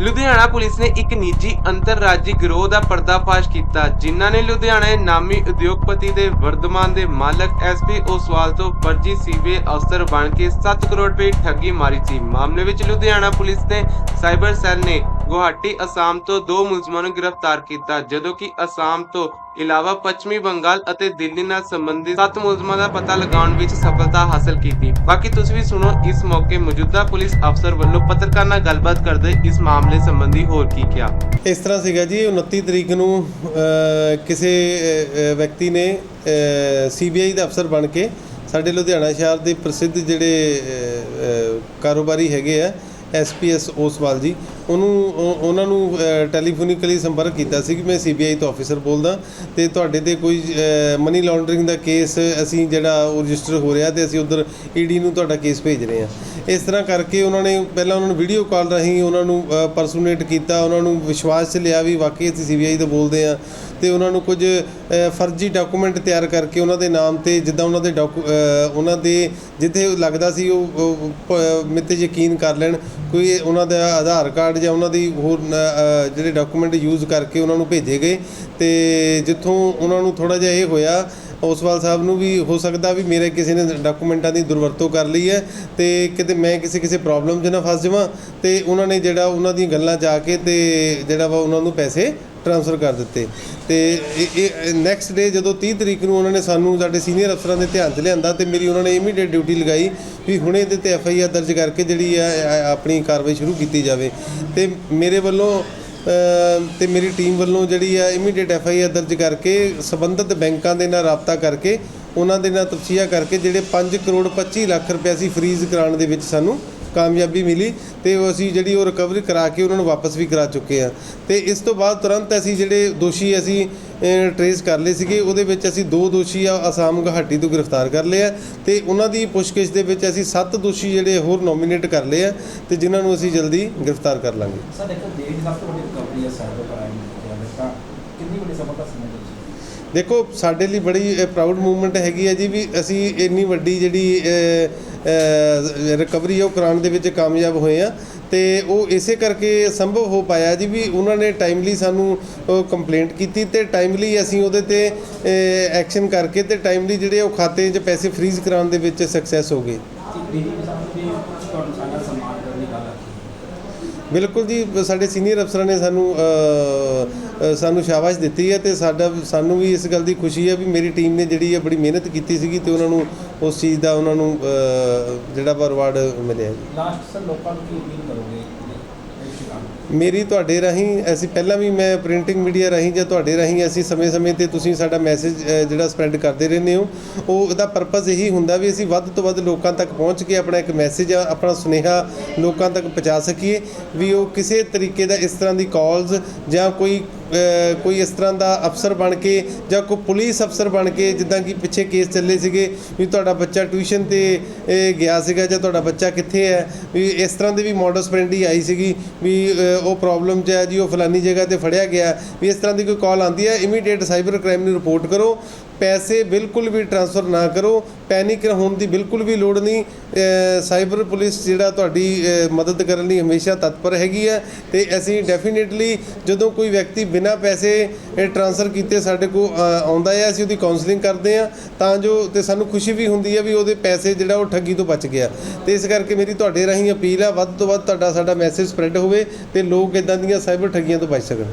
Ludhiana police ਨੇ ਇੱਕ ਨਿੱਜੀ ਅੰਤਰਰਾਜੀ ਗਿਰੋਹ ਦਾ ਪਰਦਾਫਾਸ਼ ਕੀਤਾ, ਜਿਨ੍ਹਾਂ ਨੇ ਲੁਧਿਆਣਾ ਨਾਮੀ ਉਦਯੋਗਪਤੀ ਦੇ ਵਰਦਮਾਨ ਦੇ ਮਾਲਕ ਐਸਪੀ ਓਸਵਾਲ ਤੋਂ ਫਰਜ਼ੀ ਸੀਬੀਆਈ ਅਫਸਰ ਬਣ ਕੇ 7 ਕਰੋੜ ਰੁਪਏ ਠੱਗੀ ਮਾਰੀ ਸੀ। ਮਾਮਲੇ ਵਿੱਚ ਲੁਧਿਆਣਾ ਪੁਲਿਸ ਨੇ ਸਾਈਬਰ ਸੈੱਲ ਨੇ ਗੁਹਾਟੀ, ਅਸਾਮ ਤੋਂ ਦੋ ਮੁਲਜ਼ਮਾਂ ਨੂੰ ਗ੍ਰਿਫਤਾਰ ਕੀਤਾ, ਜਦੋਂ ਕਿ ਅਸਾਮ ਤੋਂ ਇਲਾਵਾ ਪੱਛਮੀ ਬੰਗਾਲ ਅਤੇ ਦਿੱਲੀ ਨਾਲ ਸੰਬੰਧਿਤ 7 ਮੁਲਜ਼ਮਾਂ ਦਾ ਪਤਾ ਲਗਾਉਣ ਵਿੱਚ ਸਫਲਤਾ ਹਾਸਲ ਕੀਤੀ। ਬਾਕੀ ਤੁਸੀਂ ਵੀ ਸੁਣੋ, ਇਸ ਮੌਕੇ ਮੌਜੂਦਾ ਪੁਲਿਸ ਅਫਸਰ ਵੱਲੋਂ ਪੱਤਰਕਾਰ ਨਾਲ ਗੱਲਬਾਤ ਕਰਦੇ ਇਸ ਮਾਮਲੇ ਸੰਬੰਧੀ ਹੋਰ ਕੀ ਕਿਹਾ। ਇਸ ਤਰ੍ਹਾਂ ਸੀਗਾ ਜੀ 29 ਤਰੀਕ ਨੂੰ ਕਿਸੇ ਵਿਅਕਤੀ ਨੇ ਸੀਬੀਆਈ ਦਾ ਅਫਸਰ ਬਣ ਕੇ ਸਾਡੇ ਲੁਧਿਆਣਾ ਸ਼ਹਿਰ ਦੇ ਪ੍ਰਸਿੱਧ ਜਿਹੜੇ ਕਾਰੋਬਾਰੀ ਹੈਗੇ ਆ ਐਸਪੀਐਸ ਓਸਵਾਲ ਜੀ ਉਹਨੂੰ ਉਹਨਾਂ ਨੂੰ ਟੈਲੀਫੋਨਿਕਲੀ ਸੰਪਰਕ ਕੀਤਾ ਸੀ ਕਿ ਮੈਂ ਸੀਬੀਆਈ ਤੋਂ ਆਫੀਸਰ ਬੋਲਦਾ। ਤੇ ਤੁਹਾਡੇ ਤੇ ਕੋਈ ਮਨੀ ਲਾਂਡਰਿੰਗ ਦਾ ਕੇਸ ਅਸੀਂ ਜਿਹੜਾ ਉਹ ਰਜਿਸਟਰ ਹੋ ਰਿਹਾ ਤੇ ਅਸੀਂ ਉਧਰ ਈਡੀ ਨੂੰ ਤੁਹਾਡਾ ਕੇਸ ਭੇਜ ਰਹੇ ਹਾਂ। ਇਸ ਤਰ੍ਹਾਂ ਕਰਕੇ ਉਹਨਾਂ ਨੇ ਪਹਿਲਾਂ ਉਹਨਾਂ ਨੂੰ ਵੀਡੀਓ ਕਾਲ ਰਾਹੀਂ ਉਹਨਾਂ ਨੂੰ ਪਰਸੋਨੇਟ ਕੀਤਾ, ਉਹਨਾਂ ਨੂੰ ਵਿਸ਼ਵਾਸ 'ਚ ਲਿਆ ਵੀ ਵਾਕਈ ਅਸੀਂ ਸੀਬੀਆਈ ਤੋਂ ਬੋਲਦੇ ਹਾਂ। ਤੇ ਉਹਨਾਂ ਨੂੰ ਕੁਝ ਫਰਜ਼ੀ ਡਾਕੂਮੈਂਟ ਤਿਆਰ ਕਰਕੇ ਉਹਨਾਂ ਦੇ ਨਾਮ ਤੇ ਜਿੱਦਾਂ ਉਹਨਾਂ ਦੇ ਡਾਕੂ ਉਹਨਾਂ ਦੇ ਜਿੱਥੇ ਲੱਗਦਾ ਸੀ ਉਹ ਉਹ ਪ- ਮਿੱਤੇ ਯਕੀਨ ਕਰ ਲੈਣ, ਕੋਈ ਉਹਨਾਂ ਦਾ ਆਧਾਰ ਕਾਰਡ ਜਾਂ ਉਹਨਾਂ ਦੀ ਹੋਰ ਜਿਹੜੇ ਡਾਕੂਮੈਂਟ ਯੂਜ਼ ਕਰਕੇ ਉਹਨਾਂ ਨੂੰ ਭੇਜੇ ਗਏ। ਤੇ ਜਿੱਥੋਂ ਉਹਨਾਂ ਨੂੰ ਥੋੜਾ ਜਿਹਾ ਇਹ ਹੋਇਆ ਉਸਵਾਲ ਸਾਹਿਬ ਨੂੰ ਵੀ ਹੋ ਸਕਦਾ ਵੀ ਮੇਰੇ ਕਿਸੇ ਨੇ ਡਾਕੂਮੈਂਟਾਂ ਦੀ ਦੁਰਵਰਤੋਂ ਕਰ ਲਈ ਹੈ ਤੇ ਕਿਤੇ ਮੈਂ ਕਿਸੇ ਕਿਸੇ ਪ੍ਰੋਬਲਮ 'ਚ ਨਾ ਫਸ ਜਾਵਾਂ ਤੇ ਉਹਨਾਂ ਨੇ ਜਿਹੜਾ ਉਹਨਾਂ ਦੀਆਂ ਗੱਲਾਂ ਜਾ ਕੇ ਤੇ ਜਿਹੜਾ ਵਾ ਉਹਨਾਂ ਨੂੰ ਪੈਸੇ ਟ੍ਰਾਂਸਫਰ ਕਰ ਦਿੱਤੇ। ਤੇ ਇਹ ਨੈਕਸਟ ਡੇ ਜਦੋਂ 30 ਤਰੀਕ ਨੂੰ ਉਹਨਾਂ ਨੇ ਸਾਨੂੰ ਸਾਡੇ ਸੀਨੀਅਰ ਅਫਸਰਾਂ ਦੇ ਧਿਆਨ 'ਚ ਲਿਆਂਦਾ ਤੇ ਮੇਰੀ ਉਹਨਾਂ ਨੇ ਇਮੀਡੀਏਟ ਡਿਊਟੀ ਲਗਾਈ ਵੀ ਹੁਣੇ ਇਹਦੇ ਤੇ ਐਫ ਆਈ ਆਰ ਦਰਜ ਕਰਕੇ ਜਿਹੜੀ ਆ ਆਪਣੀ ਕਾਰਵਾਈ ਸ਼ੁਰੂ ਕੀਤੀ ਜਾਵੇ। ਤੇ ਮੇਰੇ ਵੱਲੋਂ ਅ, ਤੇ ਮੇਰੀ ਟੀਮ ਵੱਲੋਂ ਜਿਹੜੀ ਆ ਇਮੀਡੀਏਟ ਐਫ ਆਈ ਆਰ ਦਰਜ ਕਰਕੇ ਸਬੰਧਤ ਬੈਂਕਾਂ ਦੇ ਨਾਲ ਰਾਬਤਾ ਕਰਕੇ ਉਹਨਾਂ ਦੇ ਨਾਲ ਤਫਸੀਆ ਕਰਕੇ ਜਿਹੜੇ 5 ਕਰੋੜ 25 ਲੱਖ ਰੁਪਏ ਅਸੀਂ ਫ੍ਰੀਜ਼ ਕਰਾਉਣ ਦੇ ਵਿੱਚ ਸਾਨੂੰ ਕਾਮਯਾਬੀ ਮਿਲੀ ਤੇ ਉਹ ਅਸੀਂ ਜਿਹੜੀ ਉਹ ਰਿਕਵਰੀ ਕਰਾ ਕੇ ਉਹਨਾਂ ਨੂੰ ਵਾਪਸ ਵੀ ਕਰਾ ਚੁੱਕੇ ਆ ਤੇ ਇਸ ਤੋਂ ਬਾਅਦ ਤੁਰੰਤ ਅਸੀਂ ਜਿਹੜੇ ਦੋਸ਼ੀ ਅਸੀਂ ਟਰੇਸ ਕਰ ਲਏ ਸੀਗੇ, ਉਹਦੇ ਵਿੱਚ ਅਸੀਂ ਦੋ ਦੋਸ਼ੀ ਆ ਅਸਾਮ ਗੁਹਾਟੀ ਤੋਂ ਗ੍ਰਿਫਤਾਰ ਕਰ ਲਏ ਆ ਤੇ ਉਹਨਾਂ ਦੀ ਪੁੱਛਗਿੱਛ ਦੇ ਵਿੱਚ ਅਸੀਂ ਸੱਤ ਦੋਸ਼ੀ ਜਿਹੜੇ ਹੋਰ ਨੋਮੀਨੇਟ ਕਰ ਲਏ ਆ ਤੇ ਜਿਨ੍ਹਾਂ ਨੂੰ ਅਸੀਂ ਜਲਦੀ ਗ੍ਰਿਫਤਾਰ ਕਰ ਲਾਂਗੇ। ਸਰ, ਦੇਖੋ, ਦੇਸ਼ ਸਭ ਤੋਂ ਵੱਡੀ ਰਿਕਵਰੀ ਹੈ ਸਾਈਬਰ ਕ੍ਰਾਈਮ ਦੀ ਤਾਂ ਕਿੰਨੀ ਵੱਡੀ ਸਫਲਤਾ ਸਮਝਦੇ ਹੋ ਦੇਖੋ ਸਾਡੇ ਲਈ ਬੜੀ ਪ੍ਰਾਊਡ ਮੂਵਮੈਂਟ ਹੈਗੀ ਹੈ ਜੀ ਵੀ ਅਸੀਂ ਇੰਨੀ ਵੱਡੀ ਜਿਹੜੀ ਰਿਕਵਰੀ ਉਹ ਕਰਾਉਣ ਦੇ ਵਿੱਚ ਕਾਮਯਾਬ ਹੋਏ ਆ ਤੇ ਉਹ ਇਸੇ ਕਰਕੇ ਸੰਭਵ ਹੋ ਪਾਇਆ ਜੀ ਵੀ ਉਹਨਾਂ ਨੇ ਟਾਈਮਲੀ ਸਾਨੂੰ ਕੰਪਲੇਂਟ ਕੀਤੀ ਤੇ ਟਾਈਮਲੀ ਅਸੀਂ ਉਹਦੇ ਤੇ ਐਕਸ਼ਨ ਕਰਕੇ ਤੇ ਟਾਈਮਲੀ ਜਿਹੜੇ ਉਹ ਖਾਤੇ 'ਚ ਪੈਸੇ ਫ੍ਰੀਜ਼ ਕਰਾਉਣ ਦੇ ਵਿੱਚ ਸਕਸੈਸ ਹੋ ਗਏ ਕਿ ਡੀਜੀ ਸਾਹਿਬ ਵੀ ਤੁਹਾਨੂੰ ਸਾਡਾ ਸਨਮਾਨ ਬਿਲਕੁਲ ਜੀ, ਸਾਡੇ ਸੀਨੀਅਰ ਅਫਸਰਾਂ ਨੇ ਸਾਨੂੰ ਸਾਨੂੰ ਸ਼ਾਬਾਸ਼ ਦਿੱਤੀ ਹੈ ਤੇ ਸਾਡਾ, ਸਾਨੂੰ ਵੀ ਇਸ ਗੱਲ ਦੀ ਖੁਸ਼ੀ ਹੈ ਵੀ ਮੇਰੀ ਟੀਮ ਨੇ ਜਿਹੜੀ ਹੈ ਬੜੀ ਮਿਹਨਤ ਕੀਤੀ ਸੀਗੀ ਤੇ ਉਹਨਾਂ ਨੂੰ ਉਸ ਚੀਜ਼ ਦਾ ਉਹਨਾਂ ਨੂੰ ਜਿਹੜਾ ਵਾ ਰਿਵਾਰਡ ਮਿਲਿਆ ਜੀ। ਲਾਸਟ ਸਰ ਲੋਕਾਂ ਨੂੰ ਕੀ ਅਪੀਲ ਕਰੋਗੇ? ਮੇਰੀ ਤੁਹਾਡੇ ਰਾਹੀਂ, ਅਸੀਂ ਪਹਿਲਾਂ ਵੀ ਮੈਂ ਪ੍ਰਿੰਟਿੰਗ ਮੀਡੀਆ ਰਾਹੀਂ ਜਾਂ ਤੁਹਾਡੇ ਰਾਹੀਂ ਅਸੀਂ ਸਮੇਂ-ਸਮੇਂ ਤੇ ਤੁਸੀਂ ਸਾਡਾ ਮੈਸੇਜ ਜਿਹੜਾ ਸਪਰੈਡ ਕਰਦੇ ਰਹਿੰਦੇ ਹੋ, ਉਹ, ਉਹਦਾ ਪਰਪਸ ਇਹੀ ਹੁੰਦਾ ਵੀ ਅਸੀਂ ਵੱਧ ਤੋਂ ਵੱਧ ਲੋਕਾਂ ਤੱਕ ਪਹੁੰਚ ਕੇ ਆਪਣਾ ਇੱਕ ਮੈਸੇਜ ਆਪਣਾ ਸੁਨੇਹਾ ਲੋਕਾਂ ਤੱਕ ਪਹੁੰਚਾ ਸਕੀਏ, ਵੀ ਉਹ ਕਿਸੇ ਤਰੀਕੇ ਦਾ ਇਸ ਤਰ੍ਹਾਂ ਦੀ ਕਾਲਸ ਜਾਂ ਕੋਈ ਕੋਈ ਇਸ ਤਰ੍ਹਾਂ ਦਾ ਅਫਸਰ ਬਣ ਕੇ ਜਾਂ ਕੋਈ ਪੁਲਿਸ ਅਫਸਰ ਬਣ ਕੇ ਜਿੱਦਾਂ ਕਿ ਪਿੱਛੇ ਕੇਸ ਚੱਲੇ ਸੀਗੇ ਵੀ ਤੁਹਾਡਾ ਬੱਚਾ ਟਿਊਸ਼ਨ ਤੇ ਗਿਆ ਸੀਗਾ ਜਾਂ ਤੁਹਾਡਾ ਬੱਚਾ ਕਿੱਥੇ ਹੈ, ਵੀ ਇਸ ਤਰ੍ਹਾਂ ਦੀ ਵੀ ਮੋਡਸ ਫਰੈਂਡਲੀ ਆਈ ਸੀਗੀ ਵੀ ਉਹ ਪ੍ਰੋਬਲਮ 'ਚ ਹੈ ਜੀ, ਉਹ ਫਲਾਨੀ ਜਗ੍ਹਾ ਤੇ ਫੜਿਆ ਗਿਆ, ਵੀ ਇਸ ਤਰ੍ਹਾਂ ਦੀ ਕੋਈ ਕਾਲ ਆਉਂਦੀ ਹੈ ਇਮੀਡੀਏਟ ਸਾਈਬਰ ਕ੍ਰਾਈਮ ਨੂੰ ਰਿਪੋਰਟ ਕਰੋ ਪੈਸੇ ਬਿਲਕੁਲ ਵੀ ਟ੍ਰਾਂਸਫਰ ਨਾ ਕਰੋ, ਪੈਨਿਕ ਹੋਣ ਦੀ ਬਿਲਕੁਲ ਵੀ ਲੋੜ ਨਹੀਂ। ਸਾਈਬਰ ਪੁਲਿਸ ਜਿਹੜਾ ਤੁਹਾਡੀ ਮਦਦ ਕਰਨ ਲਈ ਹਮੇਸ਼ਾ ਤਤਪਰ ਹੈਗੀ ਹੈ ਤੇ ਅਸੀਂ ਡੈਫੀਨੇਟਲੀ ਜਦੋਂ ਕੋਈ ਵਿਅਕਤੀ ਬਿਨਾਂ ਪੈਸੇ ਟ੍ਰਾਂਸਫਰ ਕੀਤੇ ਸਾਡੇ ਕੋਲ ਆਉਂਦਾ ਹੈ, ਅਸੀਂ ਉਹਦੀ ਕਾਉਂਸਲਿੰਗ ਕਰਦੇ ਹਾਂ, ਤਾਂ ਜੋ ਤੇ ਸਾਨੂੰ ਖੁਸ਼ੀ ਵੀ ਹੁੰਦੀ ਹੈ ਵੀ ਉਹਦੇ ਪੈਸੇ ਜਿਹੜਾ ਉਹ ਠੱਗੀ ਤੋਂ ਬਚ ਗਿਆ। ਤੇ ਇਸ ਕਰਕੇ ਮੇਰੀ ਤੁਹਾਡੇ ਰਾਹੀਂ ਅਪੀਲ ਆ ਵੱਧ ਤੋਂ ਵੱਧ ਤੁਹਾਡਾ ਸਾਡਾ ਮੈਸੇਜ ਸਪਰੈਡ ਹੋਵੇ ਤੇ ਲੋਕ ਇਦਾਂ ਦੀਆਂ ਸਾਈਬਰ ਠੱਗੀਆਂ ਤੋਂ ਬਚ ਸਕਣ।